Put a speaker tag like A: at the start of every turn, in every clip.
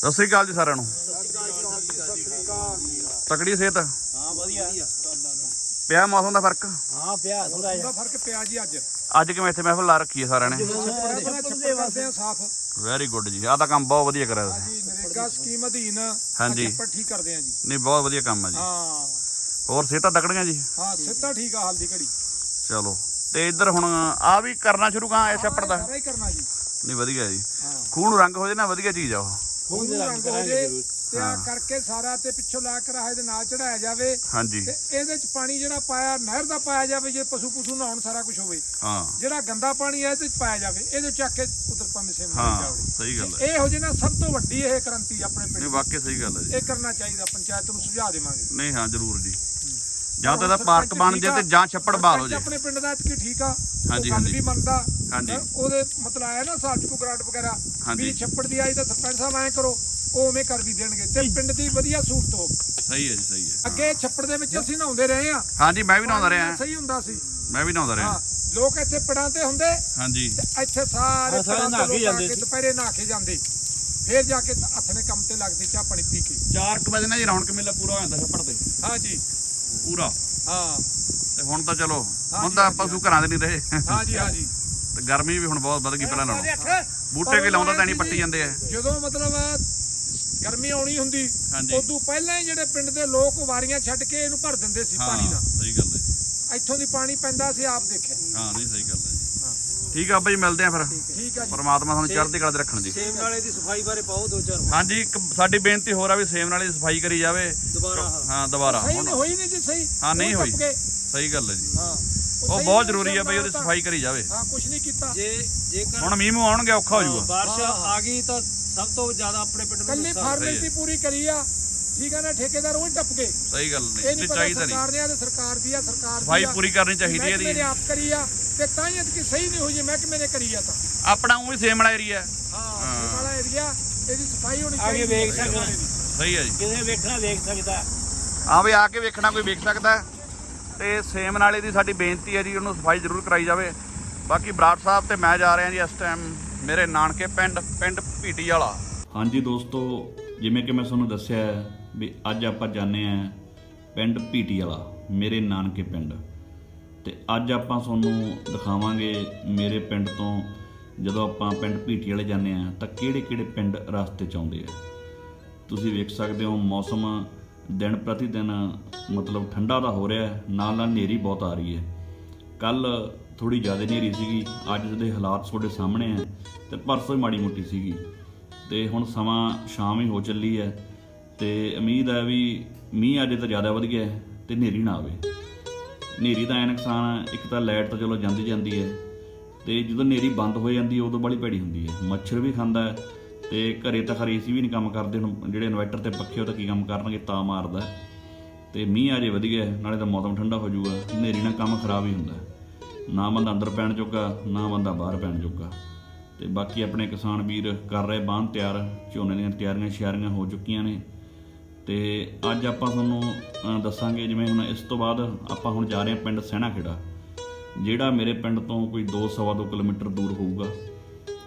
A: ਸਤਿ ਸ੍ਰੀ ਅਕਾਲ ਜੀ ਸਾਰਿਆਂ ਨੂੰ। ਤਕੜੀ ਸਿਹਤ।
B: ਹਾਂ ਵਧੀਆ।
A: ਪਿਆ ਮੌਸਮ ਦਾ ਫ਼ਰਕ?
B: ਹਾਂ ਪਿਆ ਥੋੜਾ ਜਿਹਾ।
C: ਫ਼ਰਕ ਪਿਆ ਜੀ ਅੱਜ।
A: ਅੱਜ ਕਿਵੇਂ ਇੱਥੇ ਮਹਿਫਲ ਲਾ ਰੱਖੀ ਹੈ ਸਾਰਿਆਂ ਨੇ?
C: ਸਾਫ਼।
A: ਵੈਰੀ ਗੁੱਡ ਜੀ। ਆਹ ਤਾਂ ਕੰਮ ਬਹੁਤ ਵਧੀਆ ਕਰਿਆ ਤੁਸੀਂ।
C: ਜੀ ਨਰੇਗਾ ਸਕੀਮ ਅਧੀਨ
A: ਹਾਂਜੀ।
C: ਛੱਪੜ ਠੀਕ ਕਰਦੇ ਆ ਜੀ।
A: ਨਹੀਂ ਬਹੁਤ ਵਧੀਆ ਕੰਮ ਹੈ ਜੀ।
C: ਹਾਂ।
A: ਹੋਰ ਸਿਹਤਾਂ ਤਕੜੀਆਂ ਜੀ?
C: ਹਾਂ ਸਿੱਧਾ ਠੀਕ ਆ ਹਾਲ ਦੀ ਘੜੀ।
A: ਚਲੋ। ਤੇ ਇੱਧਰ ਹੁਣ ਆ ਵੀ ਕਰਨਾ ਸ਼ੁਰੂ ਕਾਂ ਐ ਛੱਪੜ ਦਾ?
C: ਸਾਰਾ ਹੀ ਕਰਨਾ ਜੀ।
A: ਨਹੀਂ ਵਧੀਆ ਜੀ।
C: ਹਾਂ।
A: ਖੂਨ ਰੰਗ ਹੋ ਜੇ ਨਾ ਵਧੀਆ ਚੀਜ਼ ਆ ਉਹ।
C: ਹੁਣ ਰੰਗ ਹੋ ਜੇ ਤੇ ਆ ਕਰਕੇ ਸਾਰਾ ਤੇ ਪਿੱਛੋਂ ਲਾ ਕੇ ਰਾਹੇ ਦੇ ਨਾਲ ਚੜਾਇਆ ਜਾਵੇ।
A: ਹਾਂਜੀ।
C: ਤੇ ਇਹਦੇ ਚ ਪਾਣੀ ਜਿਹੜਾ ਪਾਇਆ ਨਹਿਰ ਦਾ ਪਾਇਆ ਜਾਵੇ ਜੇ ਪਸ਼ੂ ਪਸ਼ੂ ਨਹਾਉਣ ਸਾਰਾ ਕੁਝ ਹੋਵੇ।
A: ਹਾਂ।
C: ਜਿਹੜਾ ਗੰਦਾ ਪਾਣੀ ਹੈ ਇਹਦੇ ਚ ਪਾਇਆ ਜਾਵੇ। ਇਹਦੇ ਚੱਕ ਕੇ ਉਧਰ ਪੰਮੇ ਸੇਮ
A: ਹਾਂ
C: ਜਾਵੇ।
A: ਸਹੀ ਗੱਲ ਹੈ।
C: ਇਹ ਹੋ ਜੇ ਨਾ ਸਭ ਤੋਂ ਵੱਡੀ ਇਹ ਕ੍ਰਾਂਤੀ ਆਪਣੇ ਪਿੰਡ
A: ਨਹੀਂ ਸਹੀ ਗੱਲ ਹੈ ਜੀ।
C: ਇਹ ਕਰਨਾ ਚਾਹੀਦਾ ਪੰਚਾਇਤ ਨੂੰ ਸੁਝਾਅ ਦੇਵਾਂਗੇ।
A: ਨਹੀਂ ਹਾਂ ਜ਼ਰੂਰ ਜੀ। ਜਾਂ ਤਾਂ ਇਹਦਾ ਪਾਰਕ ਬਣ ਜੇ ਤੇ ਜਾਂ ਛੱਪੜ ਬਹਾਲ ਹੋ ਜੇ।
C: ਆਪਣੇ ਪਿੰਡ ਦਾ ਕੀ ਠੀਕ ਆ।
A: ਹਾਂਜੀ, ਹਾਂਜੀ।
C: ਵੀ ਮੰਨਦਾ।
A: ਹਾਂਜੀ।
C: ਉਹਦੇ ਮਤਲਬ ਆਇਆ ਨਾ ਸਾਲ ਕੋ ਗ੍ਰਾਂਟ ਵਗੈਰਾ। ਵੀ ਛੱਪੜ ਦੀ ਆਈ ਤਾਂ ਸਰਪੰਚ ਸਾਹਿਬ ਐਂ ਕਰੋ ਉਹ ਉਵੇਂ ਕਰ ਵੀ ਦੇਣਗੇ। ਤੇ ਪਿੰਡ ਦੀ ਵਧੀਆ ਸਹੂਲਤ ਹੋ।
A: ਸਹੀ ਹੈ ਜੀ ਸਹੀ ਹੈ।
C: ਅੱਗੇ ਛੱਪੜ ਦੇ ਵਿੱਚ ਅਸੀਂ ਨਹਾਉਂਦੇ ਰਹੇ ਆ
A: ਹਾਂਜੀ ਮੈਂ ਵੀ ਨਹਾਉਂਦਾ ਰਿਹਾ।
C: ਸਹੀ ਹੁੰਦਾ ਸੀ।
A: ਮੈਂ ਵੀ ਨਹਾਉਂਦਾ ਰਿਹਾ।
C: ਲੋਕ ਇੱਥੇ ਪੜਾਂ ਤੇ ਹੁੰਦੇ
A: ਹਾਂਜੀ।
C: ਤੇ ਇੱਥੇ ਸਾਰੇ ਪੜਾਂ
B: ਨਹਾ
C: ਤੋਂ
B: ਕੇ ਜਾਂਦੇ।
C: ਦੁਪਹਿਰੇ ਨਹਾ ਕੇ ਜਾਂਦੇ। ਫੇਰ ਜਾ ਕੇ ਹੱਥ ਨੇ ਕੰਮ ਤੇ ਲੱਗਦੇ ਚਾਹ ਪਾਣੀ ਪੀ ਕੇ।
A: 4 ਵਜੇ ਨਾਲ ਜੀ ਰੌਣਕ ਮੇਲਾ ਪੂਰਾ ਹੋ ਜਾਂਦਾ ਛੱਪੜ ਤੇ।
C: ਹਾਂਜੀ
A: ਪੂਰਾ।
C: ਹਾਂ।
A: ਤੇ ਹੁਣ ਤਾਂ ਚਲੋ ਹੁਣ ਤਾਂ ਪਸ਼ੂ ਘਰਾਂ ਦੇ ਨਹੀਂ ਰਹੇ।
C: ਹਾਂਜੀ ਹਾਂਜੀ।
A: ਤੇ ਗਰਮੀ ਵੀ ਹੁਣ ਬਹੁਤ ਵੱਧ ਗਈ ਪਹਿਲਾਂ ਨਾਲੋਂ। ਬੂਟੇ ਕੇ ਲਾਉਂਦਾ ਤਾਂ ਨਹੀਂ ਪੱਟੀ ਜਾਂਦੇ ਆ।
C: ਜਦੋਂ ਮਤਲਬ ਗਰਮੀ ਆਉਣੀ ਹੁੰਦੀ। ਉਦੋਂ ਪਹਿਲਾਂ ਹੀ ਜਿਹੜੇ ਪਿੰਡ ਦੇ ਲੋਕ ਵਾਰੀਆਂ ਛੱਡ ਕੇ ਇਹਨੂੰ ਭਰ ਦਿੰਦੇ ਸੀ ਪਾਣੀ
A: ਹਾਂ
C: ਨਾਲ।
A: ਸਹੀ ਗੱਲ ਹੈ। ਜੀ।
C: ਇੱਥੋਂ ਦੀ ਪਾਣੀ ਪੈਂਦਾ ਸੀ ਆਪ ਦੇਖਿਆ।
A: ਹਾਂ ਨਹੀਂ ਸਹੀ ਗੱਲ ਹੈ ਜੀ।
C: ਹਾਂ
A: ਠੀਕ ਆ ਬਾਈ ਮਿਲਦੇ ਆ ਫਿਰ।
C: ਠੀਕ ਆ ਜੀ।
A: ਪਰਮਾਤਮਾ ਤੁਹਾਨੂੰ ਚੜ੍ਹਦੀ ਕਲਾ 'ਚ ਰੱਖਣ ਜੀ
B: ਸੇਮ ਨਾਲੇ ਦੀ ਸਫ਼ਾਈ ਬਾਰੇ ਪਾਓ ਦੋ ਚਾਰ।
A: ਹਾਂਜੀ ਇੱਕ ਸਾਡੀ ਬੇਨਤੀ ਹੋਰ ਆ ਵੀ ਸੇਮ ਨਾਲ ਦੀ ਸਫ਼ਾਈ ਕਰੀ ਜਾਵੇ।
B: ਦੁਬਾਰਾ
A: ਹਾਂ। ਦੁਬਾਰਾ। ਹੁਣ
C: ਨਹੀਂ ਹੋਈ ਨਹੀਂ ਜੀ ਸਹੀ।
A: ਹਾਂ, ਨਹੀਂ ਹੋਈ। ਸਹੀ ਗੱਲ ਹੈ ਜੀ।
C: ਹਾਂ।
A: ਉਹ ਬਹੁਤ ਜ਼ਰੂਰੀ ਹੈ ਬਈ ਉਹਦੀ
C: ਤਾਂ-
A: ਸਫ਼ਾਈ ਕਰੀ ਜਾਵੇ।
C: ਹਾਂ ਕੁਝ ਨਹੀਂ ਕੀਤਾ।
B: ਜੇ ਜੇਕਰ
A: ਹੁਣ ਮੀਂਹ ਮੂੰਹ ਆਉਣਗੇ ਔਖਾ ਹੋ ਜਾਊਗਾ।
B: ਬਾਰਿਸ਼ ਆ ਗਈ ਤਾਂ ਸਭ ਤੋਂ ਜ਼ਿਆਦਾ ਆਪਣੇ ਪਿੰਡ ਨੂੰ
C: ਕੱਲੀ ਫਾਰਮੈਲਿਟੀ ਪੂਰੀ ਕਰੀ ਆ। ਠੀਕ ਆ ਨਾ ਠੇਕੇਦਾਰ ਉਹ ਹੀ ਟੱਪ ਗਏ
A: ਸਹੀ ਗੱਲ
C: ਇਹ
A: ਨਹੀਂ
C: ਨਹੀਂ
A: ਤੇ
C: ਪਤਾ
A: ਚਾਹੀਦਾ ਨਹੀਂ।
C: ਸਰਕਾਰ ਨੇ ਆ ਤੇ ਸਰਕਾਰ ਦੀ ਆ ਸਰਕਾਰ ਦੀ
A: ਸਫ਼ਾਈ
C: ਆ।
A: ਪੂਰੀ ਕਰਨੀ ਚਾਹੀਦੀ ਹੈ
C: ਮਹਿਕਮੇ ਨੇ
A: ਇਹਦੀ
C: ਆਪ ਕਰੀ ਆ ਤੇ ਤਾਂ ਹੀ ਕਿ ਸਹੀ ਨਹੀਂ ਹੋਈ ਜੇ ਮਹਿਕਮੇ ਨੇ ਕਰੀ ਆ ਤਾਂ।
A: ਆਪਣਾ ਉਹ ਵੀ ਸੇਮ ਵਾਲਾ ਏਰੀਆ
C: ਹਾਂ। ਇਹ ਵਾਲਾ ਏਰੀਆ ਇਹਦੀ ਸਫ਼ਾਈ ਹੋਣੀ ਚਾਹੀਦੀ
B: ਵੇਖ
C: ਹੈ।
B: ਸਕਦਾ।
A: ਸਹੀ ਹੈ। ਜੀ।
B: ਕਿਤੇ ਵੇਖਣਾ ਵੇਖ ਸਕਦਾ।
A: ਆ ਵੀ ਆ ਕੇ ਵੇਖਣਾ ਕੋਈ ਵੇਖ ਸਕਦਾ ਹੈ। ਤੇ ਸੇਮ ਨਾਲੇ ਦੀ ਸਾਡੀ ਬੇਨਤੀ ਹੈ ਜੀ ਉਹਨੂੰ ਸਫ਼ਾਈ ਜ਼ਰੂਰ ਕਰਾਈ ਜਾਵੇ। ਬਾਕੀ ਬਰਾੜ ਸਾਹਿਬ ਤੇ ਮੈਂ ਜਾ ਰਿਹਾ ਜੀ ਇਸ ਟਾਈਮ ਮੇਰੇ ਨਾਨਕੇ ਪਿੰਡ ਪਿੰਡ ਭੀਟੀ ਵਾਲਾ। ਹਾਂਜੀ ਦੋਸਤੋ ਜਿਵੇਂ ਕਿ ਮੈਂ ਤੁਹਾਨੂੰ ਦੱਸਿਆ ਵੀ ਅੱਜ ਆਪਾਂ ਜਾਣੇ ਆ ਪਿੰਡ ਭੀਟੀ ਵਾਲਾ, ਮੇਰੇ ਨਾਨਕੇ ਪਿੰਡ। ਤੇ ਅੱਜ ਆਪਾਂ ਤੁਹਾਨੂੰ ਦਿਖਾਵਾਂਗੇ ਮੇਰੇ ਪਿੰਡ ਤੋਂ ਜਦੋਂ ਆਪਾਂ ਪਿੰਡ ਭੀਟੀ ਵਾਲੇ ਜਾਂਦੇ ਆ ਤਾਂ ਕਿਹੜੇ ਕਿਹੜੇ ਪਿੰਡ ਰਸਤੇ ਚ ਆਉਂਦੇ ਆ। ਤੁਸੀਂ ਵੇਖ ਸਕਦੇ ਹੋ ਮੌਸਮ ਦਿਨ ਪ੍ਰਤੀ ਦਿਨ ਮਤਲਬ ਠੰਡਾ ਦਾ ਹੋ ਰਿਹਾ ਹੈ ਨਾਲ ਨਾਲ ਹਨੇਰੀ ਬਹੁਤ ਆ ਰਹੀ ਹੈ। ਕੱਲ ਥੋੜੀ ਜ਼ਿਆਦਾ ਹਨੇਰੀ ਸੀਗੀ, ਅੱਜ ਦੇ ਹਾਲਾਤ ਤੁਹਾਡੇ ਸਾਹਮਣੇ ਹੈ ਤੇ ਪਰਸੋਂ ਹੀ ਮਾੜੀ ਮੋਟੀ ਸੀਗੀ। ਤੇ ਹੁਣ ਸਮਾਂ ਸ਼ਾਮ ਹੀ ਹੋ ਚੱਲੀ ਹੈ ਤੇ ਉਮੀਦ ਹੈ ਵੀ ਮੀਂਹ ਅੱਜ ਤਾਂ ਜ਼ਿਆਦਾ ਵਧ ਗਿਆ ਤੇ ਹਨੇਰੀ ਨਾ ਆਵੇ। ਹਨੇਰੀ ਦਾ ਐ ਨੁਕਸਾਨ ਇੱਕ ਤਾਂ ਲਾਈਟ ਤਾਂ ਚਲੋ ਜਾਂਦੀ ਜਾਂਦੀ ਹੈ ਤੇ ਜਦੋਂ ਹਨੇਰੀ ਬੰਦ ਹੋ ਜਾਂਦੀ ਹੈ, ਉਦੋਂ ਬੜੀ ਭੈੜੀ ਹੁੰਦੀ ਹੈ। ਮੱਛਰ ਵੀ ਖਾਂਦਾ ਹੈ ਤੇ ਘਰੇ ਤਾਂ ਖਰੇ ਏਸੀ ਵੀ ਨਹੀਂ ਕੰਮ ਕਰਦੇ, ਹੁਣ ਜਿਹੜੇ ਇਨਵਰਟਰ ਤੇ ਪੱਖੇ ਉਹ ਤਾਂ ਕੀ ਕੰਮ ਕਰਨਗੇ, ਤਾਂ ਮਾਰਦਾ ਹੈ। ਤੇ ਮੀਂਹ ਜੇ ਵਧੀਆ ਨਾਲੇ ਤਾਂ ਮੌਸਮ ਠੰਡਾ ਹੋ ਜਾਊਗਾ, ਹਨੇਰੀ ਨਾਲ ਕੰਮ ਖਰਾਬ ਹੀ ਹੁੰਦਾ ਨਾ ਬੰਦਾ ਅੰਦਰ ਪੈਣ ਜੋਗਾ, ਨਾ ਬੰਦਾ ਬਾਹਰ ਪੈਣ ਜੋਗਾ। ਤੇ ਬਾਕੀ ਆਪਣੇ ਕਿਸਾਨ ਵੀਰ ਕਰ ਰਹੇ ਬਾਂਹ ਤਿਆਰ, ਝੋਨੇ ਦੀਆਂ ਤਿਆਰੀਆਂ, ਸ਼ਿਆਰੀਆਂ ਹੋ ਚੁੱਕੀਆਂ ਨੇ। ਤੇ ਅੱਜ ਆਪਾਂ ਤੁਹਾਨੂੰ ਦੱਸਾਂਗੇ ਜਿਵੇਂ ਹੁਣ ਇਸ ਤੋਂ ਬਾਅਦ ਆਪਾਂ ਹੁਣ ਜਾ ਰਹੇ ਹਾਂ ਪਿੰਡ ਸਹਿਣਾ ਖੇੜਾ ਜਿਹੜਾ ਮੇਰੇ ਪਿੰਡ ਤੋਂ ਕੋਈ 2 ਸਵਾ ਦੋ ਕਿਲੋਮੀਟਰ ਦੂਰ ਹੋਊਗਾ।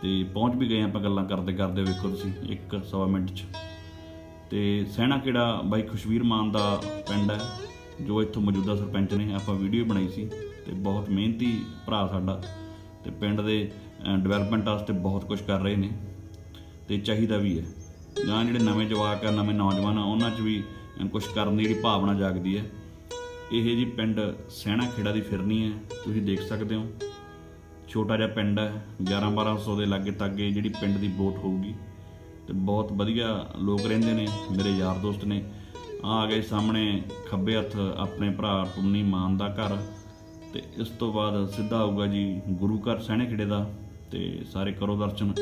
A: ਤੇ ਪਹੁੰਚ ਵੀ ਗਏ ਆਪਾਂ ਗੱਲਾਂ ਕਰਦੇ ਕਰਦੇ, ਵੇਖੋ ਤੁਸੀਂ, ਇੱਕ ਸਵਾ ਮਿੰਟ 'ਚ। ਤੇ ਸਹਿਣਾ ਕਿਹੜਾ ਬਾਈ ਖੁਸ਼ਵੀਰ ਮਾਨ ਦਾ ਪਿੰਡ ਹੈ, ਜੋ ਇੱਥੋਂ ਮੌਜੂਦਾ ਸਰਪੰਚ ਨੇ, ਆਪਾਂ ਵੀਡੀਓ ਬਣਾਈ ਸੀ। ਤੇ ਬਹੁਤ ਮਿਹਨਤੀ ਭਰਾ ਸਾਡਾ। ਤੇ ਪਿੰਡ ਦੇ ਡਿਵੈਲਪਮੈਂਟ ਵਾਸਤੇ ਬਹੁਤ ਕੁਝ ਕਰ ਰਹੇ ਨੇ ਤੇ ਚਾਹੀਦਾ ਵੀ ਹੈ। ਜਾਂ ਜਿਹੜੇ ਨਵੇਂ ਜਵਾਕ ਆ, ਨਵੇਂ ਨੌਜਵਾਨ ਆ, ਉਹਨਾਂ 'ਚ ਵੀ ਕੁਝ ਕਰਨ ਦੀ ਜਿਹੜੀ ਭਾਵਨਾ ਜਾਗਦੀ ਹੈ। ਇਹ ਜੀ ਪਿੰਡ ਸਹਿਣਾ ਖੇੜਾ ਦੀ ਫਿਰਨੀ ਹੈ, ਤੁਸੀਂ ਦੇਖ ਸਕਦੇ ਹੋ। ਛੋਟਾ ਜਿਹਾ ਪਿੰਡ ਹੈ 11 1200 ਦੇ ਲਾਗੇ ਤਾਗੇ ਜਿਹੜੀ ਪਿੰਡ ਦੀ ਵੋਟ ਹੋਊਗੀ। ਤੇ ਬਹੁਤ ਵਧੀਆ ਲੋਕ ਰਹਿੰਦੇ ਨੇ, ਮੇਰੇ ਯਾਰ ਦੋਸਤ ਨੇ। ਆ ਆ ਗਏ ਸਾਹਮਣੇ ਖੱਬੇ ਹੱਥ ਆਪਣੇ ਭਰਾ ਟੁੰਨੀ ਮਾਨ ਦਾ ਘਰ। ਤੇ ਇਸ ਤੋਂ ਬਾਅਦ ਸਿੱਧਾ ਆਊਗਾ ਜੀ ਗੁਰੂ ਘਰ ਸਹਿਣੇ ਖੇੜੇ ਦਾ। ਤੇ ਸਾਰੇ ਕਰੋ ਦਰਸ਼ਨ।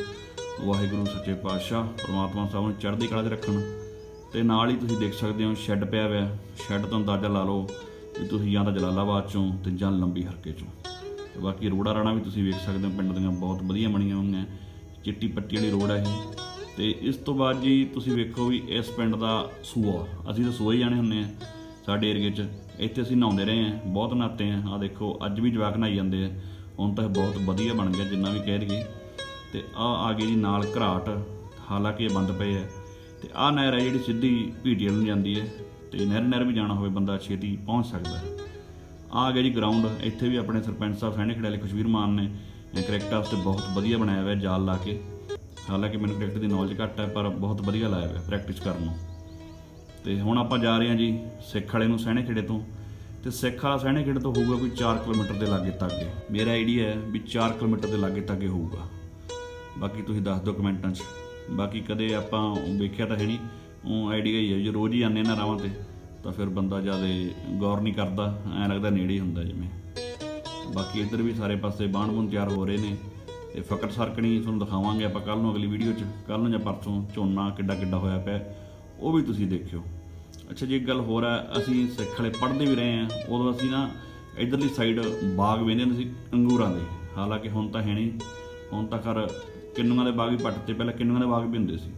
A: ਵਾਹਿਗੁਰੂ, ਸੱਚੇ ਪਾਤਸ਼ਾਹ, ਪ੍ਰਮਾਤਮਾ ਸਭ ਨੂੰ ਚੜ੍ਹਦੀ ਕਲਾ 'ਚ ਰੱਖਣ। ਤੇ ਨਾਲ ਹੀ ਤੁਸੀਂ ਦੇਖ ਸਕਦੇ ਹੋ, ਸ਼ੈੱਡ ਪਿਆ ਹੋਇਆ। ਸ਼ੈੱਡ ਤੋਂ ਅੰਦਾਜ਼ਾ ਲਾ ਲਓ ਵੀ ਤੁਸੀਂ ਜਾਂ ਤਾਂ ਜਲਾਲਾਬਾਦ ਚੋਂ ਤੇ ਜਾਂ ਲੰਬੀ ਹਰਕੇ ਚੋਂ। ਤੇ ਬਾਕੀ ਰੋੜਾ ਰਾਣਾ ਵੀ ਤੁਸੀਂ ਵੇਖ ਸਕਦੇ ਹੋ, ਪਿੰਡ ਦੀਆਂ ਬਹੁਤ ਵਧੀਆ ਬਣੀਆਂ ਹੋਈਆਂ। ਚਿੱਟੀ ਪੱਟੀ ਵਾਲੀ ਰੋਡ ਹੈ ਇਹ। ਤੇ ਇਸ ਤੋਂ ਬਾਅਦ ਜੀ ਤੁਸੀਂ ਵੇਖੋ ਵੀ ਇਸ ਪਿੰਡ ਦਾ ਸੂਆ। ਅਸੀਂ ਤਾਂ ਸੂਆ ਹੀ ਜਾਣੇ ਹੁੰਦੇ ਆ ਸਾਡੇ ਏਰੀਏ 'ਚ। ਇੱਥੇ ਅਸੀਂ ਨਹਾਉਂਦੇ ਰਹੇ ਆ, ਬਹੁਤ ਨਹਾਤੇ ਆ। ਆ ਦੇਖੋ, ਅੱਜ ਵੀ ਜਵਾਕ ਨਹਾਈ ਜਾਂਦੇ ਆ। ਹੁਣ ਤਾਂ ਇਹ ਬਹੁਤ ਵਧੀਆ ਬਣ ਗਿਆ, ਜਿੰਨਾ ਵੀ ਕਹਿ ਲਈਏ ਤੇ ਆ ਆ ਗਈ ਜੀ ਨਾਲ ਘਰਾਟ, ਹਾਲਾਂਕਿ ਇਹ ਬੰਦ ਪਏ ਆ। ਤੇ ਆਹ ਨਹਿਰ ਹੈ ਜਿਹੜੀ ਸਿੱਧੀ ਪੀਟੀਐਲ ਨੂੰ ਜਾਂਦੀ ਹੈ। ਤੇ ਨਹਿਰ ਨਹਿਰ ਵੀ ਜਾਣਾ ਹੋਵੇ, ਬੰਦਾ ਛੇਤੀ ਪਹੁੰਚ ਸਕਦਾ ਹੈ। ਆਹ ਆ ਗਿਆ ਜੀ ਗਰਾਊਂਡ ਇੱਥੇ ਵੀ ਆਪਣੇ ਸਰਪੰਚ ਸਾਹਿਬ ਸੈਣੇ ਖੜਾਲੇ ਖੁਸ਼ਵੀਰ ਮਾਨ ਨੇ ਕ੍ਰਿਕਟ ਵਾਸਤੇ ਬਹੁਤ ਵਧੀਆ ਬਣਾਇਆ ਹੋਇਆ ਜਾਲ ਲਾ ਕੇ। ਹਾਲਾਂਕਿ ਮੈਨੂੰ ਕ੍ਰਿਕਟ ਦੀ ਨੌਲੇਜ ਘੱਟ ਹੈ, ਪਰ ਬਹੁਤ ਵਧੀਆ ਲਾਇਆ ਹੋਇਆ ਪ੍ਰੈਕਟਿਸ ਕਰਨ ਨੂੰ। ਤੇ ਹੁਣ ਆਪਾਂ ਜਾ ਰਹੇ ਹਾਂ ਜੀ ਸਿੱਖ ਵਾਲੇ ਨੂੰ ਸਹਿਣੇ ਖੇੜੇ ਤੋਂ। ਤੇ ਸਿੱਖ ਵਾਲਾ ਸਹਿਣੇ ਖੇਡ ਤੋਂ ਹੋਊਗਾ ਕੋਈ 4 ਕਿਲੋਮੀਟਰ ਦੇ ਲਾਗੇ ਤੱਕ ਮੇਰਾ ਆਈਡੀਆ ਹੈ ਵੀ 4 ਕਿਲੋਮੀਟਰ ਦੇ ਲਾਗੇ ਤੱਕ ਹੋਊਗਾ। ਬਾਕੀ ਤੁਸੀਂ ਦੱਸ ਦਿਓ ਕਮੈਂਟਾਂ 'ਚ। ਬਾਕੀ ਕਦੇ ਆਪਾਂ ਵੇਖਿਆ ਤਾਂ ਹੈ ਨਹੀਂ, ਉਹ ਆਈਡੀਆ ਹੀ ਹੈ, ਜੇ ਰੋਜ਼ ਹੀ ਆਨੇ ਨਾ ਰਾਵਾਂ ਤੇ, ਤਾਂ ਫਿਰ ਬੰਦਾ ਜ਼ਿਆਦਾ ਗੌਰ ਨਹੀਂ ਕਰਦਾ, ਐਂ ਲੱਗਦਾ ਨੇੜੇ ਹੀ ਹੁੰਦਾ ਜਿਵੇਂ। ਬਾਕੀ ਇੱਧਰ ਵੀ ਸਾਰੇ ਪਾਸੇ ਬਾਣ ਬੁਣ ਤਿਆਰ ਹੋ ਰਹੇ ਨੇ, ਤੇ ਫਕਰ ਸਰਕਣੀ ਤੁਹਾਨੂੰ ਦਿਖਾਵਾਂਗੇ ਆਪਾਂ ਕੱਲ ਨੂੰ ਅਗਲੀ ਵੀਡੀਓ 'ਚ। ਕੱਲ ਨੂੰ ਜਾਂ ਪਰਸੋਂ ਝੋਨਾ ਕਿੱਡਾ ਕਿੱਡਾ ਹੋਇਆ ਪਿਆ, ਉਹ ਵੀ ਤੁਸੀਂ ਦੇਖਿਓ। ਅੱਛਾ, ਜੀ, ਇੱਕ ਗੱਲ ਹੋਰ ਹੈ, ਅਸੀਂ ਸਿੱਖ ਵਾਲੇ ਪੜ੍ਹਦੇ ਵੀ ਰਹੇ ਹਾਂ, ਉਦੋਂ ਅਸੀਂ ਨਾ ਇਧਰਲੀ ਸਾਈਡ ਬਾਗ ਵੇਂਦੇ ਹੁੰਦੇ ਸੀ ਅੰਗੂਰਾਂ ਦੇ। ਹਾਲਾਂਕਿ ਹੁਣ ਤਾਂ ਹੈ ਨਹੀਂ, ਹੁਣ ਤਾਂ ਖਰ ਕਿੰਨੂਆਂ ਦੇ ਬਾਗ ਵੀ ਪੱਟ ਤੇ, ਪਹਿਲਾਂ ਕਿੰਨੂਆਂ ਦੇ ਬਾਗ ਵੀ ਹੁੰਦੇ ਸੀ।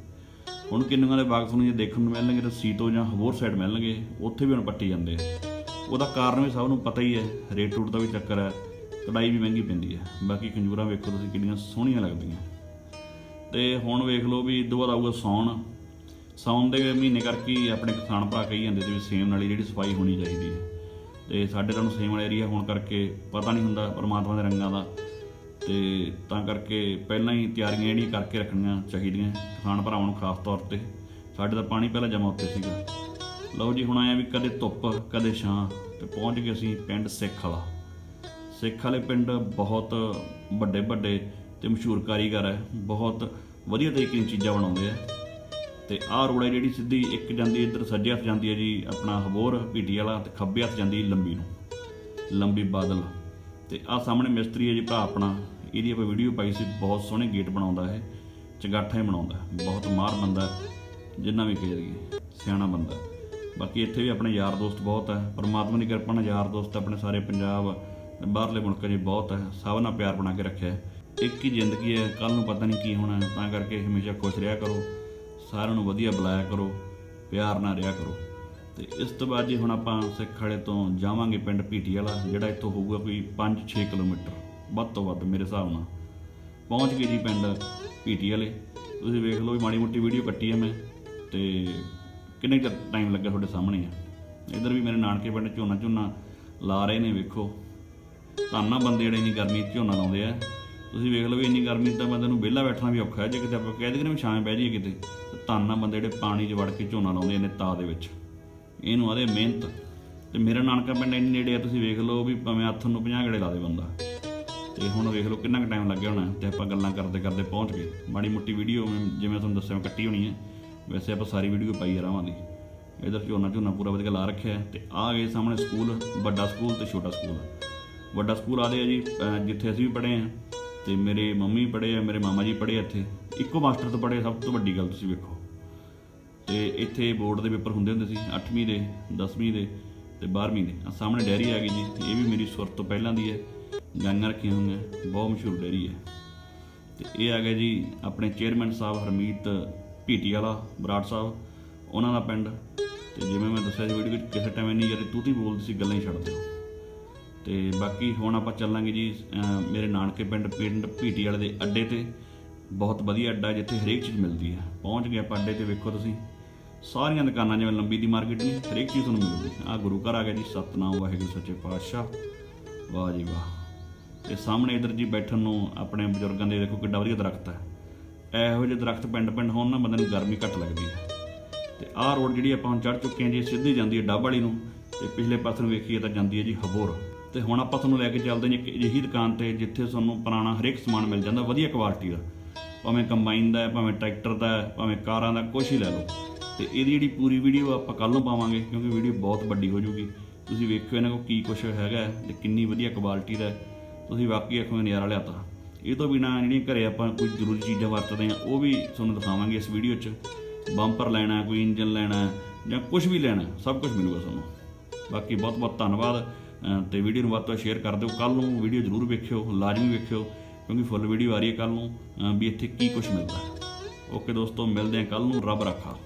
A: ਹੁਣ ਕਿੰਨੂਆਂ ਦੇ ਬਾਗ ਤੁਹਾਨੂੰ ਜੇ ਦੇਖਣ ਨੂੰ ਮਿਲਣਗੇ ਤਾਂ ਸੀਤੋ ਜਾਂ ਹੋਰ ਸਾਈਡ ਮਿਲਣਗੇ, ਉੱਥੇ ਵੀ ਹੁਣ ਪੱਟੀ ਜਾਂਦੇ ਆ। ਉਹਦਾ ਕਾਰਨ ਵੀ ਸਭ ਨੂੰ ਪਤਾ ਹੀ ਹੈ, ਰੇਟ ਰੂਟ ਦਾ ਵੀ ਚੱਕਰ ਹੈ, ਕਢਾਈ ਵੀ ਮਹਿੰਗੀ ਪੈਂਦੀ ਹੈ। ਬਾਕੀ ਖੰਜੂਰਾਂ ਵੇਖੋ ਤੁਸੀਂ ਕਿੰਨੀਆਂ ਸੋਹਣੀਆਂ ਲੱਗਦੀਆਂ। ਤੇ ਹੁਣ ਵੇਖ ਲਓ ਵੀ ਇਦੋਂ ਬਾਅਦ ਆਊਗਾ ਸੌਣ ਸਾਉਣ ਦੇ ਮਹੀਨੇ ਕਰਕੇ ਹੀ ਆਪਣੇ ਕਿਸਾਨ ਭਰਾ ਕਹੀ ਜਾਂਦੇ ਸੀ ਵੀ ਸੇਮ ਵਾਲੀ ਜਿਹੜੀ ਸਫ਼ਾਈ ਹੋਣੀ ਚਾਹੀਦੀ ਹੈ। ਤੇ ਸਾਡੇ ਤਾਂ ਨੂੰ ਸੇਮ ਵਾਲਾ ਏਰੀਆ ਹੋਣ ਕਰਕੇ ਪਤਾ ਨਹੀਂ ਹੁੰਦਾ ਪਰਮਾਤਮਾ ਦੇ ਰੰਗਾਂ ਦਾ। ਤੇ ਤਾਂ ਕਰਕੇ ਪਹਿਲਾਂ ਹੀ ਤਿਆਰੀਆਂ ਜਿਹੜੀਆਂ ਕਰਕੇ ਰੱਖਣੀਆਂ ਚਾਹੀਦੀਆਂ ਕਿਸਾਨ ਭਰਾਵਾਂ ਨੂੰ ਖਾਸ ਤੌਰ ਤੇ। ਸਾਡੇ ਤਾਂ ਪਾਣੀ ਪਹਿਲਾਂ ਜਮ੍ਹਾਂ ਉੱਤੇ ਸੀਗਾ। ਲਓ ਜੀ, ਹੁਣ ਆਇਆ ਵੀ ਕਦੇ ਧੁੱਪ, ਕਦੇ ਛਾਂ ਤੇ ਪਹੁੰਚ ਗਏ ਅਸੀਂ ਪਿੰਡ ਸਿੱਖ ਵਾਲਾ। ਸਿੱਖ ਵਾਲੇ ਪਿੰਡ ਬਹੁਤ ਵੱਡੇ ਵੱਡੇ ਤੇ ਮਸ਼ਹੂਰ ਕਾਰੀਗਰ ਹੈ। ਬਹੁਤ ਵਧੀਆ ਤਰੀਕੇ ਨਾਲ ਚੀਜ਼ਾਂ ਬਣਾਉਂਦੇ ਆ। ਤੇ ਆਹ ਰੋਡ ਹੈ ਜਿਹੜੀ ਸਿੱਧੀ ਇੱਕ ਜਾਂਦੀ ਇੱਧਰ, ਸੱਜੇ ਹੱਥ ਜਾਂਦੀ ਹੈ ਜੀ, ਆਪਣਾ ਹਬੋਰ ਭੀਟੀ ਵਾਲਾ ਤੇ ਖੱਬੇ ਹੱਥ ਜਾਂਦੀ ਲੰਬੀ ਨੂੰ, ਲੰਬੀ ਬਾਦਲ। ਤੇ ਆਹ ਸਾਹਮਣੇ ਮਿਸਤਰੀ ਹੈ ਜੀ, ਭਰਾ ਆਪਣਾ, ਇਹਦੀ ਆਪਾਂ ਵੀਡੀਓ ਪਾਈ ਸੀ, ਬਹੁਤ ਸੋਹਣੇ ਗੇਟ ਬਣਾਉਂਦਾ ਹੈ ਚਗਾਠਾ ਹੀ ਬਣਾਉਂਦਾ, ਬਹੁਤ ਮਾਰ ਬੰਦਾ, ਜਿੰਨਾ ਵੀ ਕਹਿ ਦਈਏ, ਸਿਆਣਾ ਬੰਦਾ। ਬਾਕੀ ਇੱਥੇ ਵੀ ਆਪਣੇ ਯਾਰ ਦੋਸਤ ਬਹੁਤ ਹੈ, ਪਰਮਾਤਮਾ ਦੀ ਕਿਰਪਾ ਨਾਲ ਯਾਰ ਦੋਸਤ ਆਪਣੇ ਸਾਰੇ ਪੰਜਾਬ, ਬਾਹਰਲੇ ਮੁਲਕਾਂ 'ਚ ਬਹੁਤ ਹੈ, ਸਭ ਨਾਲ ਪਿਆਰ ਬਣਾ ਕੇ ਰੱਖਿਆ ਇੱਕ ਹੀ ਜ਼ਿੰਦਗੀ ਹੈ ਕੱਲ ਨੂੰ ਪਤਾ ਨਹੀਂ ਕੀ ਹੋਣਾ ਤਾਂ ਕਰਕੇ ਹਮੇਸ਼ਾ ਖੁਸ਼ ਰਿਹਾ ਕਰੋ। ਸਾਰਿਆਂ ਨੂੰ ਵਧੀਆ ਬੁਲਾਇਆ ਕਰੋ, ਪਿਆਰ ਨਾਲ ਰਿਹਾ ਕਰੋ। ਤੇ ਇਸ ਤੋਂ ਬਾਅਦ ਜੀ ਹੁਣ ਆਪਾਂ ਸਿੱਖ ਵਾਲੇ ਤੋਂ ਜਾਵਾਂਗੇ ਪਿੰਡ ਪੀਟੀ ਵਾਲਾ, ਜਿਹੜਾ ਇੱਥੋਂ ਹੋਊਗਾ ਕੋਈ 5-6 ਕਿਲੋਮੀਟਰ, ਵੱਧ ਤੋਂ ਵੱਧ ਮੇਰੇ ਹਿਸਾਬ ਨਾਲ। ਪਹੁੰਚ ਗਏ ਜੀ ਪਿੰਡ ਪੀਟੀ ਵਾਲੇ। ਤੁਸੀਂ ਵੇਖ ਲਓ ਵੀ ਮਾੜੀ ਮੋਟੀ ਵੀਡੀਓ ਕੱਟੀ ਹੈ ਮੈਂ, ਤੇ ਕਿੰਨੇ ਕੁ ਟਾਈਮ ਲੱਗਾ ਤੁਹਾਡੇ ਸਾਹਮਣੇ ਆ। ਇਧਰ ਵੀ ਮੇਰੇ ਨਾਨਕੇ ਪਿੰਡ ਝੋਨਾ ਝੋਨਾ ਲਾ ਰਹੇ ਨੇ, ਵੇਖੋ। ਧੰਨਾ ਬੰਦੇ ਜਿਹੜੇ ਇੰਨੀ ਗਰਮੀ 'ਚ ਝੋਨਾ ਲਾਉਂਦੇ ਆ। ਤੁਸੀਂ ਵੇਖ ਲਓ ਵੀ ਇੰਨੀ ਗਰਮੀ ਤਾਂ ਬੰਦੇ ਨੂੰ ਵਿਹਲਾ ਬੈਠਣਾ ਵੀ ਔਖਾ ਹੈ। ਜੇ ਕਿਤੇ ਆਪਾਂ ਕਹਿ ਦਈਏ ਨਾ ਵੀ ਛਾਂ ਬਹਿ ਜਾਈਏ ਕਿਤੇ, ਤੇ ਧੰਨਾ ਬੰਦੇ ਜਿਹੜੇ ਪਾਣੀ 'ਚ ਵੜ ਕੇ ਝੋਨਾ ਲਾਉਂਦੇ ਨੇ ਤਾ ਦੇ ਵਿੱਚ। ਇਹਨੂੰ ਆਦੇ ਮਿਹਨਤ। ਤੇ ਮੇਰਾ ਨਾਨਕਾ ਪਿੰਡ ਇੰਨੇ ਨੇੜੇ ਆ, ਤੁਸੀਂ ਵੇਖ ਲਓ ਵੀ ਭਾਵੇਂ ਹੱਥ ਨੂੰ 50 ਗੜੇ ਲਾ ਦੇ ਬੰਦਾ। ਤੇ ਹੁਣ ਵੇਖ ਲਓ ਕਿੰਨਾ ਕੁ ਟਾਈਮ ਲੱਗਿਆ ਹੋਣਾ ਤੇ ਆਪਾਂ ਗੱਲਾਂ ਕਰਦੇ ਕਰਦੇ ਪਹੁੰਚ ਗਏ। ਮਾੜੀ ਮੋਟੀ ਵੀਡੀਓ ਜਿਵੇਂ ਤੁਹਾਨੂੰ ਦੱਸਿਆ, ਮੈਂ ਕੱਟੀ ਹੋਣੀ ਹੈ। ਵੈਸੇ ਆਪਾਂ ਸਾਰੀ ਵੀਡੀਓ ਪਾਈ ਆ ਰਾਵਾਂ ਦੀ। ਇਧਰ ਝੋਨਾ ਝੋਨਾ ਪੂਰਾ ਵਧੀਆ ਲਾ ਰੱਖਿਆ ਹੈ। ਤੇ ਆ ਗਏ ਸਾਹਮਣੇ ਸਕੂਲ, ਵੱਡਾ ਸਕੂਲ ਤੇ ਛੋਟਾ ਸਕੂਲ। ਵੱਡਾ ਸਕੂਲ ਆਦੇ ਆ ਜੀ ਜਿੱਥੇ ਅਸੀਂ ਵੀ ਪੜ੍ਹੇ ਆ ਤੇ ਮੇਰੇ ਮੰਮੀ ਪੜ੍ਹੇ ਆ, ਮੇਰੇ ਮਾਮਾ ਜੀ ਪੜ੍ਹੇ ਆ ਇੱਥੇ। ਇੱਕੋ ਮਾਸਟਰ ਤੋਂ ਪੜ੍ਹੇ ਸਭ ਤੋਂ ਵੱਡੀ ਗੱਲ ਤੁਸੀਂ ਵੇਖੋ। ਤੇ ਇੱਥੇ ਬੋਰਡ ਦੇ ਪੇਪਰ ਹੁੰਦੇ ਹੁੰਦੇ ਸੀ 8ਵੀਂ ਦੇ 10ਵੀਂ ਦੇ ਤੇ 12ਵੀਂ ਦੇ। ਆ ਸਾਹਮਣੇ ਡੈਰੀ ਆ ਗਈ ਜੀ ਇਹ ਵੀ ਮੇਰੀ ਸੁਰਤ ਤੋਂ ਪਹਿਲਾਂ ਦੀ ਹੈ। ਗਾਈਆਂ ਰੱਖੀਆਂ ਹੋਈਆਂ, ਬਹੁਤ ਮਸ਼ਹੂਰ ਡੈਰੀ ਹੈ। ਤੇ ਇਹ ਆ ਗਿਆ ਜੀ ਆਪਣੇ ਚੇਅਰਮੈਨ ਸਾਹਿਬ ਹਰਮੀਤ ਭੀਟੀ ਵਾਲਾ ਬਰਾੜ ਸਾਹਿਬ, ਉਹਨਾਂ ਦਾ ਪਿੰਡ। ਤੇ ਜਿਵੇਂ ਮੈਂ ਦੱਸਿਆ ਸੀ ਵੀਡੀਓ ਵਿੱਚ, ਕਿਸੇ ਟਾਈਮ ਇੰਨੀ ਤੂੰ ਤੂਤੀ ਬੋਲਦੀ ਸੀ, ਗੱਲਾਂ ਹੀ ਛੱਡ ਦਿਓ ਤੇ ਬਾਕੀ ਹੁਣ ਆਪਾਂ ਚੱਲਾਂਗੇ ਜੀ ਮੇਰੇ ਨਾਨਕੇ ਪਿੰਡ ਪਿੰਡ ਭੀਟੀ ਵਾਲੇ ਦੇ ਅੱਡੇ ਤੇ। ਬਹੁਤ ਵਧੀਆ ਅੱਡਾ ਜਿੱਥੇ ਹਰੇਕ ਚੀਜ਼ ਮਿਲਦੀ ਹੈ। ਪਹੁੰਚ ਗਏ ਆਪਾਂ ਅੱਡੇ ਤੇ, ਵੇਖੋ ਤੁਸੀਂ। ਸਾਰੀਆਂ ਦੁਕਾਨਾਂ ਜਿਵੇਂ ਲੰਬੀ ਦੀ ਮਾਰਕੀਟ ਨਹੀਂ, ਹਰੇਕ ਚੀਜ਼ ਤੁਹਾਨੂੰ ਮਿਲਦੀ ਆ ਗੁਰੂ ਘਰ ਆ ਗਿਆ ਜੀ, ਸਤਨਾਮ, ਵਾਹਿਗੁਰੂ, ਸੱਚੇ ਪਾਤਸ਼ਾਹ। ਵਾਹ ਜੀ ਵਾਹ। ਤੇ ਸਾਹਮਣੇ ਇਧਰ ਜੀ ਬੈਠਣ ਨੂੰ ਆਪਣੇ ਬਜ਼ੁਰਗਾਂ ਦੇ ਦੇਖੋ ਕਿੱਡਾ ਵਧੀਆ ਦਰਖਤ ਹੈ। ਇਹੋ ਜਿਹੇ ਦਰਖਤ ਪਿੰਡ ਪਿੰਡ ਹੋਣ ਨਾ ਬੰਦੇ ਨੂੰ ਗਰਮੀ ਘੱਟ ਲੱਗਦੀ ਹੈ। ਤੇ ਆਹ ਰੋਡ ਜਿਹੜੀ ਆਪਾਂ ਹੁਣ ਚੜ ਚੁੱਕੇ ਹਾਂ ਜੀ ਸਿੱਧੀ ਜਾਂਦੀ ਹੈ ਡੱਬ ਵਾਲੀ ਨੂੰ। ਤੇ ਪਿਛਲੇ ਪਾਸੇ ਨੂੰ ਵੇਖੀਏ ਤਾਂ ਜਾਂਦੀ ਹੈ ਜੀ ਹਬੋਰ। ਤੇ ਹੁਣ ਆਪਾਂ ਤੁਹਾਨੂੰ ਲੈ ਕੇ ਚੱਲਦੇ ਹਾਂ ਜੀ ਇੱਕ ਅਜਿਹੀ ਦੁਕਾਨ ਤੇ ਜਿੱਥੇ ਤੁਹਾਨੂੰ ਪੁਰਾਣਾ ਹਰੇਕ ਸਮਾਨ ਮਿਲ ਜਾਂਦਾ, ਵਧੀਆ ਕੁਆਲਿਟੀ ਦਾ। ਭਾਵੇਂ ਕੰਬਾਈਨ ਦਾ ਹੈ, ਭਾਵੇਂ ਟਰੈਕਟਰ ਦਾ ਹੈ, ਭਾਵੇਂ ਕਾਰਾਂ ਦਾ ਕੁਝ ਹੀ ਲੈ ਲਓ। ਤੇ ਇਹਦੀ ਜਿਹੜੀ ਪੂਰੀ ਵੀਡੀਓ ਆਪਾਂ ਕੱਲ ਨੂੰ ਪਾਵਾਂਗੇ, ਕਿਉਂਕਿ ਵੀਡੀਓ ਬਹੁਤ ਵੱਡੀ ਹੋ ਜੂਗੀ ਤੁਸੀਂ ਵੇਖਿਓ ਇਹਨਾਂ ਕੋਲ ਕੀ ਕੁਝ ਹੈਗਾ ਹੈ ਤੇ ਕਿੰਨੀ ਵਧੀਆ ਕੁਆਲਿਟੀ ਦਾ ਤੁਸੀਂ ਵਾਕਈ ਆਖੋਗੇ ਨਜ਼ਾਰਾ ਲਿਆਤਾ। ਇਹ ਤੋਂ ਬਿਨਾ ਜਿਹੜੀਆਂ ਘਰੇ ਆਪਾਂ ਕੋਈ ਜ਼ਰੂਰੀ ਚੀਜ਼ਾਂ ਵਰਤਦੇ ਆ ਉਹ ਵੀ ਤੁਹਾਨੂੰ ਦਿਖਾਵਾਂਗੇ ਇਸ ਵੀਡੀਓ 'ਚ। ਬੰਪਰ ਲੈਣਾ ਕੋਈ ਇੰਜਨ ਲੈਣਾ ਜਾਂ ਕੁਝ ਵੀ ਲੈਣਾ ਸਭ ਕੁਝ ਮਿਲੂਗਾ ਤੁਹਾਨੂੰ। ਬਾਕੀ ਬਹੁਤ ਬਹੁਤ ਧੰਨਵਾਦ। ਤੇ ਵੀਡੀਓ ਨੂੰ ਵੱਧ ਤੋਂ ਸ਼ੇਅਰ ਕਰ ਦਿਓ। ਕੱਲ ਨੂੰ ਵੀਡੀਓ ਜ਼ਰੂਰ ਵੇਖਿਓ, ਲਾਜ਼ਮੀ ਵੇਖਿਓ, ਕਿਉਂਕਿ ਫੁੱਲ ਵੀਡੀਓ ਆ ਰਹੀ ਹੈ ਕੱਲ ਨੂੰ। ਵੀ ਇੱਥੇ ਕੀ ਕੁਝ ਮਿਲਦਾ ਓਕੇ ਦੋਸਤੋ, ਮਿਲਦੇ ਹਾਂ ਕੱਲ ਨੂੰ। ਰੱਬ ਰੱਖਾ।